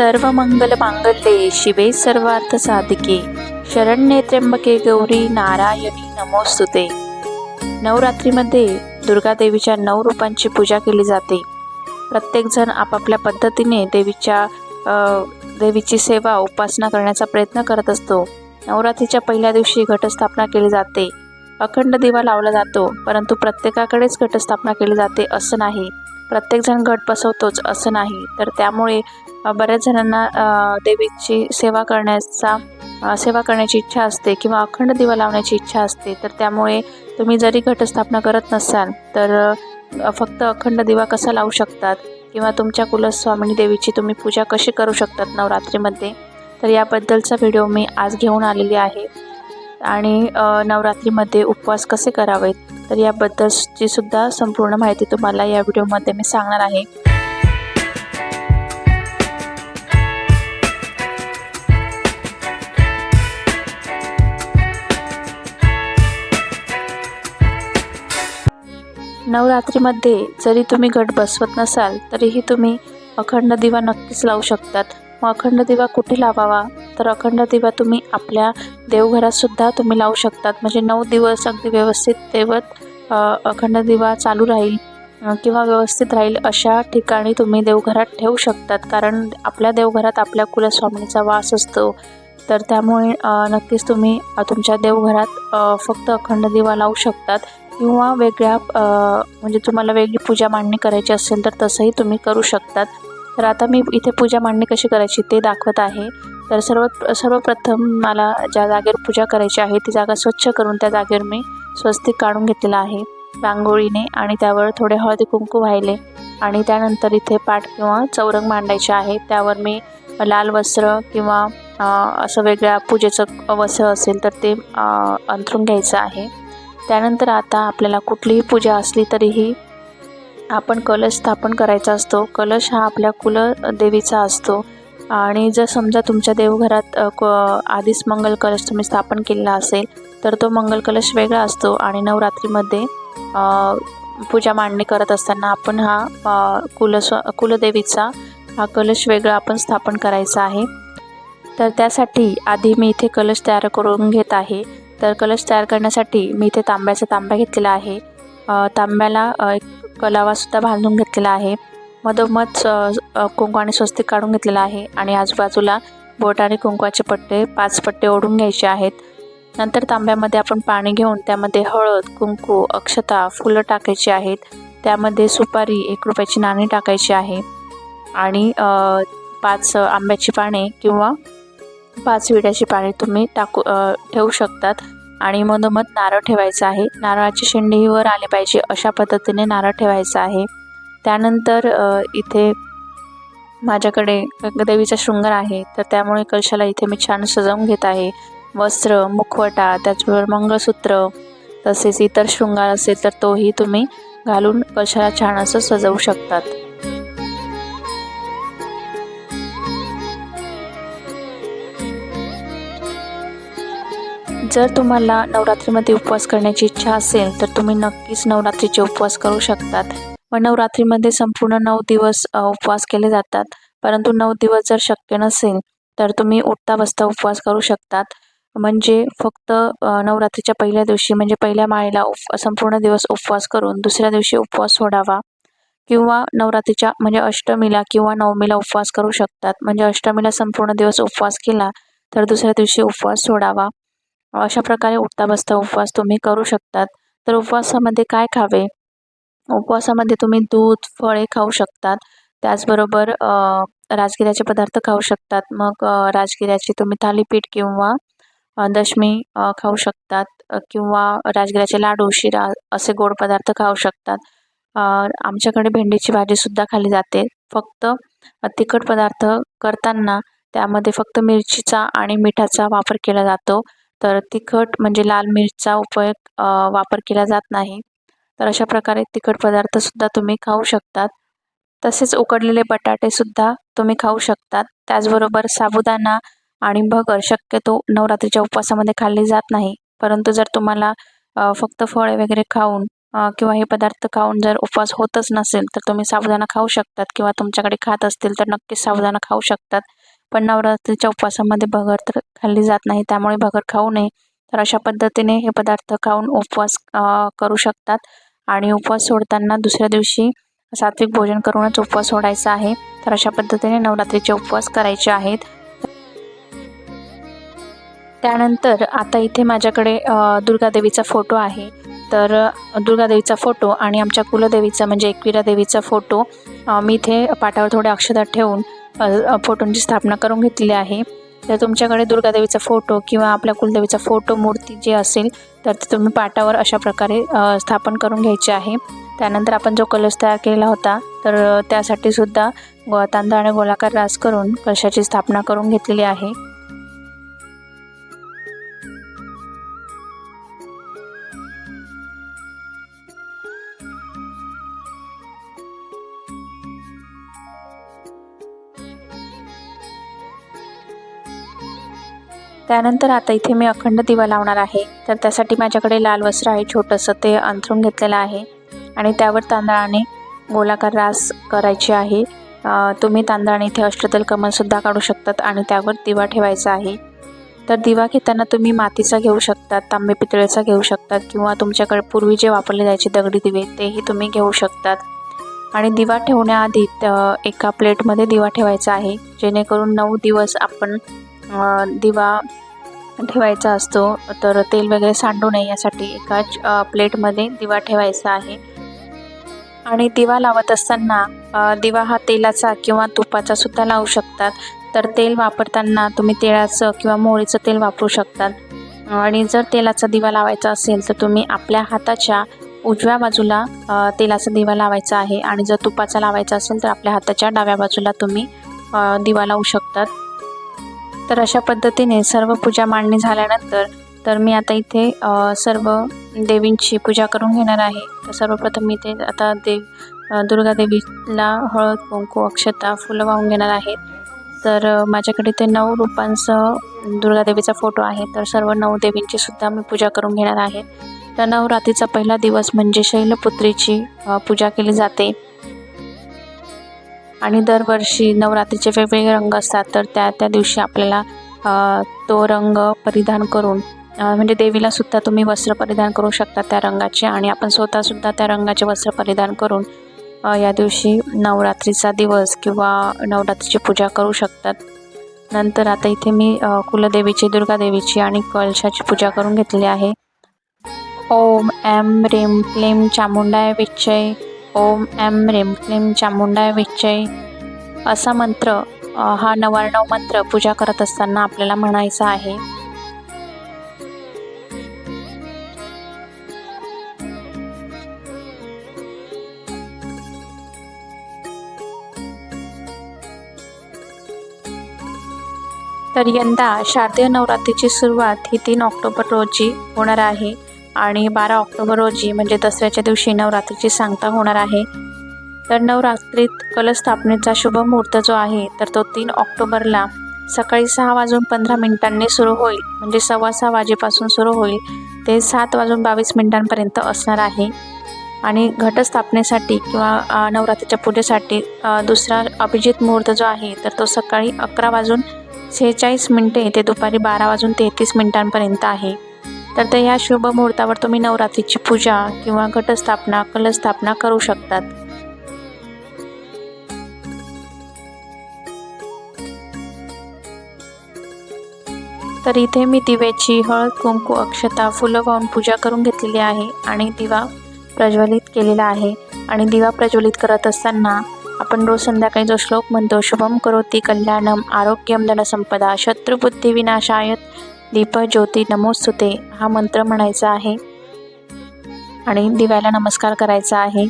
सर्व मंगल मांगल्ये शिवे सर्वार्थ साधिके शरण्ये त्र्यंबके गौरी नारायणी नमोस्तुते नवरात्रीमध्ये दुर्गादेवीच्या नऊ रूपांची पूजा केली जाते प्रत्येकजण आपापल्या पद्धतीने देवीच्या देवीची सेवा उपासना करण्याचा प्रयत्न करत असतो. नवरात्रीच्या पहिल्या दिवशी घटस्थापना केली जाते अखंड दिवा लावला जातो परंतु प्रत्येकाकडेच घटस्थापना केली जाते असं नाही. प्रत्येकजण घट बसवतोच असं नाही. तर त्यामुळे बऱ्याच जणांना देवीची सेवा करण्याचा सेवा करण्याची इच्छा असते किंवा अखंड दिवा लावण्याची इच्छा असते तर त्यामुळे तुम्ही जरी घटस्थापना करत नसाल तर फक्त अखंड दिवा कसा लावू शकतात? किंवा तुमच्या कुलस्वामिनी देवीची तुम्ही पूजा कशी करू शकतात नवरात्रीमध्ये? तर याबद्दलचा व्हिडिओ मी आज घेऊन आलेली आहे. आणि नवरात्रीमध्ये उपवास कसे करावेत? तर याबद्दलची सुद्धा संपूर्ण माहिती तुम्हाला या व्हिडिओमध्ये मी सांगणार आहे. नवरात्रीमध्ये जरी तुम्ही घट बसवत नसाल तरीही तुम्ही अखंड दिवा नक्कीच लावू शकतात. मग अखंड दिवा कुठे लावावा? तर अखंड दिवा तुम्ही आपल्या देवघरातसुद्धा तुम्ही लावू शकतात. म्हणजे नऊ दिवस अगदी व्यवस्थित तेवत अखंड दिवा चालू राहील किंवा व्यवस्थित राहील अशा ठिकाणी तुम्ही देवघरात ठेवू शकतात. कारण आपल्या देवघरात आपल्या कुलस्वामिनीचा वास असतो. तर त्यामुळे नक्कीच तुम्ही तुमच्या देवघरात फक्त अखंड दिवा लावू शकतात. किंवा वेगळ्या म्हणजे तुम्हाला वेगळी पूजा मांडणी करायची असेल तर तसंही तुम्ही करू शकतात. तर आता मी इथे पूजा मांडणी कशी करायची ते दाखवत आहे. तर सर्व सर्वप्रथम मला ज्या जागेवर पूजा करायची आहे ती जागा स्वच्छ करून त्या जागेवर मी स्वस्तिक काढून घेतलेला आहे. रांगोळीने आणि त्यावर थोडे हळदी कुंकू वाहिले आणि त्यानंतर इथे पाठ किंवा चौरंग मांडायचे आहे. त्यावर मी लाल वस्त्र किंवा असं वेगळ्या पूजेचं वस्त्र असेल तर ते अंथरून घ्यायचं आहे. त्यानंतर आता आपल्याला कुठलीही पूजा असली तरीही आपण कलश स्थापन करायचा असतो. कलश हा आपल्या कुलदेवीचा असतो. आणि जर समजा तुमच्या देवघरात क आधीच मंगल कलश तुम्ही स्थापन केलेला असेल तर तो मंगल कलश वेगळा असतो आणि नवरात्रीमध्ये पूजा मांडणी करत असताना आपण हा कुलस्व कुलदेवीचा हा कलश वेगळा आपण स्थापन करायचा आहे. तर त्यासाठी आधी मी इथे कलश तयार करून घेत आहे. तर कलश तयार करण्यासाठी मी इथे तांब्याचा तांब्या घेतलेला आहे. तांब्याला एक कलावासुद्धा बांधून घेतलेला आहे. मधोमध कुंकू आणि स्वस्तिक काढून घेतलेला आहे आणि आजूबाजूला बोट आणि कुंकवाचे पट्टे पाच पट्टे ओढून घ्यायचे आहेत. नंतर तांब्यामध्ये आपण पाणी घेऊन त्यामध्ये हळद कुंकू अक्षता फुलं टाकायची आहेत. त्यामध्ये सुपारी एक रुपयाची नाणी टाकायची आहे. आणि पाच आंब्याची पाने किंवा पाच विड्याची पाने तुम्ही टाकू ठेवू शकतात. आणि मधोमध नारळ ठेवायचा आहे. नारळाची शेंडी वर आली पाहिजे अशा पद्धतीने नारळ ठेवायचा आहे. त्यानंतर इथे माझ्याकडे देवीचा शृंगार आहे. तर त्यामुळे कलशाला इथे मी छान सजवून घेत आहे. वस्त्र मुखवटा त्याचबरोबर मंगळसूत्र तसेच इतर शृंगार असेल तर तोही तुम्ही घालून कलशाला छान असं सजवू शकतात. जर तुम्हाला नवरात्रीमध्ये उपवास करण्याची इच्छा असेल तर तुम्ही नक्कीच नवरात्रीचे उपवास करू शकतात. व नवरात्रीमध्ये संपूर्ण नऊ दिवस उपवास केले जातात. परंतु नऊ दिवस जर शक्य नसेल तर तुम्ही उठता बसता उपवास करू शकतात. म्हणजे फक्त नवरात्रीच्या पहिल्या दिवशी म्हणजे पहिल्या माळेला उप संपूर्ण दिवस उपवास करून दुसऱ्या दिवशी उपवास सोडावा. किंवा नवरात्रीच्या म्हणजे अष्टमीला किंवा नवमीला उपवास करू शकतात. म्हणजे अष्टमीला संपूर्ण दिवस उपवास केला तर दुसऱ्या दिवशी उपवास सोडावा. अशा प्रकारे उठता बसता उपवास तुम्ही करू शकतात. तर उपवासामध्ये काय खावे? उपवासामध्ये तुम्ही दूध फळे खाऊ शकतात. त्याचबरोबर राजगिऱ्याचे पदार्थ खाऊ शकतात. मग राजगिऱ्याची तुम्ही थालीपीठ किंवा दशमी खाऊ शकतात. किंवा राजगिऱ्याचे लाडू शिरा असे गोड पदार्थ खाऊ शकतात. आमच्याकडे भेंडीची भाजीसुद्धा खाल्ली जाते. फक्त तिखट पदार्थ करताना त्यामध्ये फक्त मिरचीचा आणि मिठाचा वापर केला जातो. तर तिखट म्हणजे लाल मिरचा उपयोग वापर केला जात नाही. तर अशा प्रकारे तिखट पदार्थसुद्धा तुम्ही खाऊ शकतात. तसेच उकडलेले बटाटेसुद्धा तुम्ही खाऊ शकतात. त्याचबरोबर साबुदाणा आणि भगर शक्यतो नवरात्रीच्या उपवासामध्ये खाल्ली जात नाही. परंतु जर तुम्हाला फक्त फळे वगैरे खाऊन किंवा हे पदार्थ खाऊन जर उपवास होतच नसेल तर तुम्ही साबुदाणा खाऊ शकतात. किंवा तुमच्याकडे खात असतील तर नक्कीच साबुदाणा खाऊ शकतात. पण नवरात्रीच्या उपवासामध्ये भगर तर खाल्ली जात नाही त्यामुळे भगर खाऊ नये. तर अशा पद्धतीने हे पदार्थ खाऊन उपवास करू शकतात. आणि उपवास सोडताना दुसऱ्या दिवशी सात्विक भोजन करूनच उपवास सोडायचा आहे. तर अशा पद्धतीने नवरात्रीचे उपवास करायचे आहेत. त्यानंतर आता इथे माझ्याकडे दुर्गादेवीचा फोटो आहे. तर दुर्गादेवीचा फोटो आणि आमच्या कुलदेवीचा म्हणजे एकविरा देवीचा फोटो मी इथे पाटावर थोडे अक्षता ठेवून फोटोंची स्थापना करून घेतलेली आहे. तर तुमच्याकडे दुर्गादेवीचा फोटो किंवा आपल्या कुलदेवीचा फोटो मूर्ती जे असेल तर ते तुम्ही पाटावर अशा प्रकारे स्थापन करून घ्यायचे आहे. त्यानंतर आपण जो कलश तयार केलेला होता तर त्यासाठी सुद्धा गो तांदळाने गोलाकार रास करून कलशाची स्थापना करून घेतलेली आहे. त्यानंतर आता इथे मी अखंड दिवा लावणार आहे. तर त्यासाठी माझ्याकडे लाल वस्त्र आहे छोटंसं ते अंथरून घेतलेलं आहे. आणि त्यावर तांदळाने गोलाकार रास करायची आहे. तुम्ही तांदळाने इथे अष्टदल कमलसुद्धा काढू शकतात आणि त्यावर दिवा ठेवायचा आहे. तर दिवा घेताना तुम्ही मातीचा घेऊ शकतात तांबे पितळेचा घेऊ शकतात किंवा तुमच्याकडे पूर्वी जे वापरले जायचे दगडी दिवे तेही तुम्ही घेऊ शकतात. आणि दिवा ठेवण्याआधी एका प्लेटमध्ये दिवा ठेवायचा आहे. जेणेकरून नऊ दिवस आपण दिवा ठेवायचा असतो. तर तेल वगैरे सांडू नये यासाठी एकाच प्लेटमध्ये दिवा ठेवायचा आहे. आणि दिवा लावत असताना दिवा हा तेलाचा किंवा तुपाचा सुद्धा लावू शकतात. तर तेल वापरताना तुम्ही तेळाचं किंवा मोहरीचं तेल वापरू शकतात. आणि जर तेलाचा दिवा लावायचा असेल तर तुम्ही आपल्या हाताच्या उजव्या बाजूला तेलाचा दिवा लावायचा आहे. आणि जर तुपाचा लावायचा असेल तर आपल्या हाताच्या डाव्या बाजूला तुम्ही दिवा लावू शकतात. तर अशा पद्धतीने सर्व पूजा मांडणी झाल्यानंतर तर मी आता इथे सर्व देवींची पूजा करून घेणार आहे. तर सर्वप्रथम मी इथे आता देव दुर्गा देवीला हळद कुंकू अक्षता फुलं वाहून घेणार आहे. तर माझ्याकडे ते नऊ रूपांसह दुर्गादेवीचा फोटो आहे. तर सर्व नऊ देवींची सुद्धा मी पूजा करून घेणार आहे. तर नवरात्रीचा पहिला दिवस म्हणजे शैलपुत्रीची पूजा केली जाते. आणि दरवर्षी नवरात्रीचे वेगवेगळे रंग असतात तर त्या त्या दिवशी आपल्याला तो रंग परिधान करून म्हणजे देवीला सुद्धा तुम्ही वस्त्र परिधान करू शकता त्या रंगाचे आणि आपण स्वतःसुद्धा त्या रंगाचे वस्त्र परिधान करून या दिवशी नवरात्रीचा दिवस किंवा नवरात्रीची पूजा करू शकतात. नंतर आता इथे मी कुलदेवीची दुर्गादेवीची आणि कलशाची पूजा करून घेतली आहे. ओम एम रेम क्लेम चामुंडाय विच्चय ओम एम रेम क्लीम चामुंडाय विच्चय असा मंत्र हा नवार्णव मंत्र पूजा करत असताना आपल्याला म्हणायचा आहे. तर यंदा शारदीय नवरात्रीची सुरुवात ही तीन ऑक्टोबर रोजी होणार आहे. आणि बारा ऑक्टोबर रोजी म्हणजे दसऱ्याच्या दिवशी नवरात्रीची सांगता होणार आहे. तर नवरात्रीत कलस्थापनेचा शुभ मुहूर्त जो आहे तर तो तीन ऑक्टोबरला सकाळी सहा वाजून पंधरा मिनिटांनी सुरू होईल. म्हणजे सव्वा सहा वाजेपासून सुरू होईल. ते सात वाजून बावीस मिनिटांपर्यंत असणार आहे. आणि घटस्थापनेसाठी किंवा नवरात्रीच्या पूजेसाठी दुसरा अभिजित मुहूर्त जो आहे तर तो सकाळी अकरा वाजून सेहेचाळीस मिनटे ते दुपारी बारा वाजून तेहतीस मिनिटांपर्यंत आहे. तर त्या ह्या शुभ मुहूर्तावर तुम्ही नवरात्रीची पूजा किंवा घटस्थापना कलस्थापना करू शकतात. तर इथे मी दिव्याची हळद कुंकू अक्षता फुलं वाहून पूजा करून घेतलेली आहे आणि दिवा प्रज्वलित केलेला आहे. आणि दिवा प्रज्वलित करत असताना आपण रोज संध्याकाळी जो श्लोक म्हणतो शुभम करोती कल्याणम आरोग्यम धनसंपदा शत्रुबुद्धी विनाशायत दीप ज्योती नमोस्तुते. हा मंत्र म्हणायचा आहे. आणि दिव्याला नमस्कार करायचा आहे.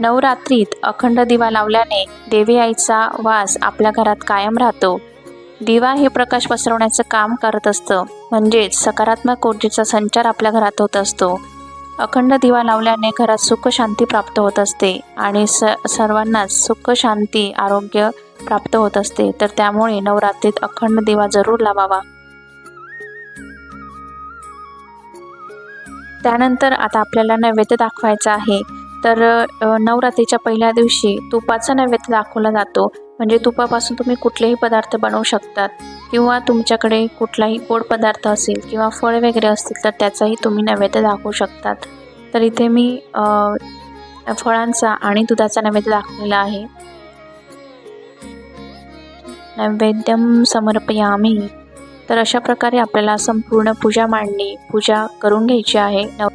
नवरात्रीत अखंड दिवा लावल्याने देवी आईचा वास आपल्या घरात कायम राहतो. दिवा हे प्रकाश पसरवण्याचं काम करत असतं. म्हणजेच सकारात्मक ऊर्जेचा संचार आपल्या घरात होत असतो. अखंड दिवा लावल्याने घरात सुख शांती प्राप्त होत असते आणि स सर्वांनाच सुख शांती आरोग्य प्राप्त होत असते. तर त्यामुळे नवरात्रीत अखंड दिवा जरूर लावावा. त्यानंतर आता आपल्याला नैवेद्य दाखवायचा आहे. तर नवरात्रीच्या पहिल्या दिवशी तुपाचा नैवेद्य दाखवला जातो. म्हणजे तुपापासून तुम्ही कुठलेही पदार्थ बनवू शकतात. किंवा तुमच्याकडे कुठलाही गोड पदार्थ असेल किंवा फळ वगैरे असतील तर त्याचाही तुम्ही नैवेद्य दाखवू शकतात. तर इथे मी फळांचा आणि दुधाचा नैवेद्य दाखवलेला आहे. नैवेद्यम समर्पयामी. तर अशा प्रकारे आपल्याला संपूर्ण पूजा मांडणी पूजा करून घ्यायची आहे. नव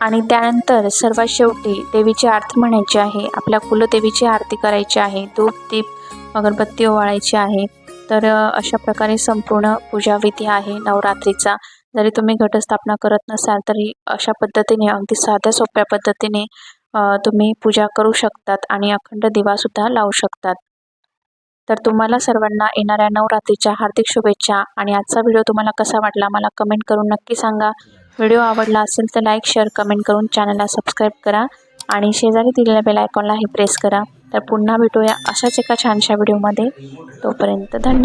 आणि त्यानंतर सर्वात शेवटी देवीची आरती म्हणायची आहे. आपल्या कुलदेवीची आरती करायची आहे. धूप दीप अगरबत्ती ओवाळायची आहे. तर अशा प्रकारे संपूर्ण पूजाविधी आहे नवरात्रीचा. जरी तुम्ही घटस्थापना करत नसाल तरी अशा पद्धतीने अगदी साध्या सोप्या पद्धतीने तुम्ही पूजा करू शकतात आणि अखंड दिवासुद्धा लावू शकतात. तर तुम्हाला सर्वांना येणाऱ्या नवरात्रीच्या हार्दिक शुभेच्छा. आणि आजचा व्हिडिओ तुम्हाला कसा वाटला मला कमेंट करून नक्की सांगा. व्हिडिओ आवडला असेल तर लाईक शेअर कमेंट करून चॅनलला सबस्क्राईब करा. आणि शेजारी दिलेल्या बेल आयकॉनलाही प्रेस करा. तर पुन्हा भेटूया अशाच एका छानशा व्हिडिओमध्ये तोपर्यंत धन्यवाद.